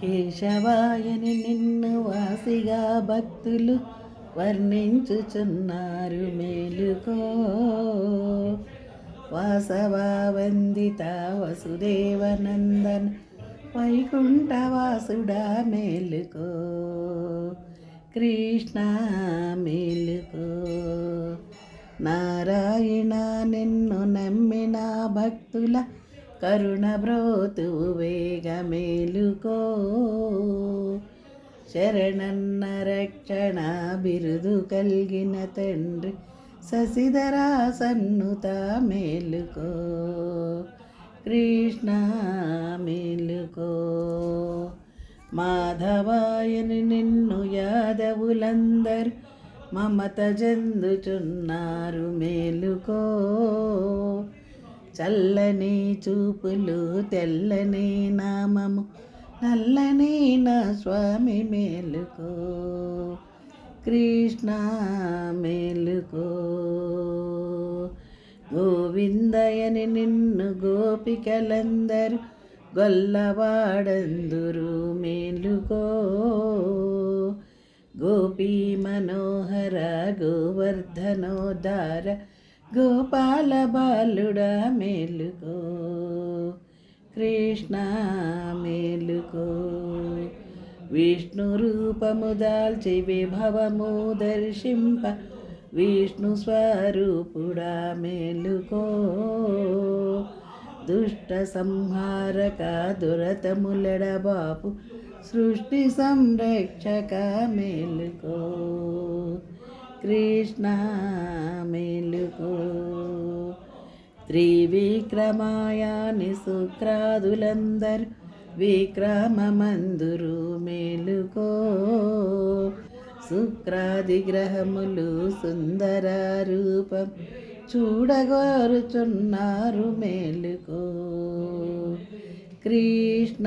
కేశవాయని నిన్ను వాసిగా భక్తులు వర్ణించుచున్నారు మేలుకో. వాసవావందిత వసుదేవనందన్ వైకుంఠవాసుడా మేలుకో. కృష్ణ మేలుకో. నారాయణ నిన్ను నమ్మిన భక్తుల కరుణ బ్రోతు వేగ మేలుకో శరణన్న రక్షణ బిరుదు కలిగిన తండ్రి శశిధరా సన్నుత మేలుకో. కృష్ణ మేలుకో. మాధవాయని నిన్ను యాదవులందరు మమత జందుచున్నారు మేలుకో. చల్లని చూపులు తెల్లని నామము నల్లని నా స్వామి మేలుకో కృష్ణ మేలుకో. గోవిందయని నిన్ను గోపికలందరు గొల్లవాడందురు మేలుకో. గోపీ మనోహర గోవర్ధనోదార గోపాల బాలుడా మేలుకో కృష్ణ మేలుకో. విష్ణు రూపము దాల్చి విభవము దర్శింప విష్ణు స్వరూపుడా మేలుకో. దుష్ట సంహారక దురతములెడబాపు సృష్టి సంరక్షక మేలుకో. కృష్ణ మెలుకు. త్రివిక్రమాయాని శుక్రాదులందరు విక్రమమందురు మేలుకో. శుక్రాది గ్రహములు సుందర రూపం చూడగోరుచున్నారు మేలుకో. కృష్ణ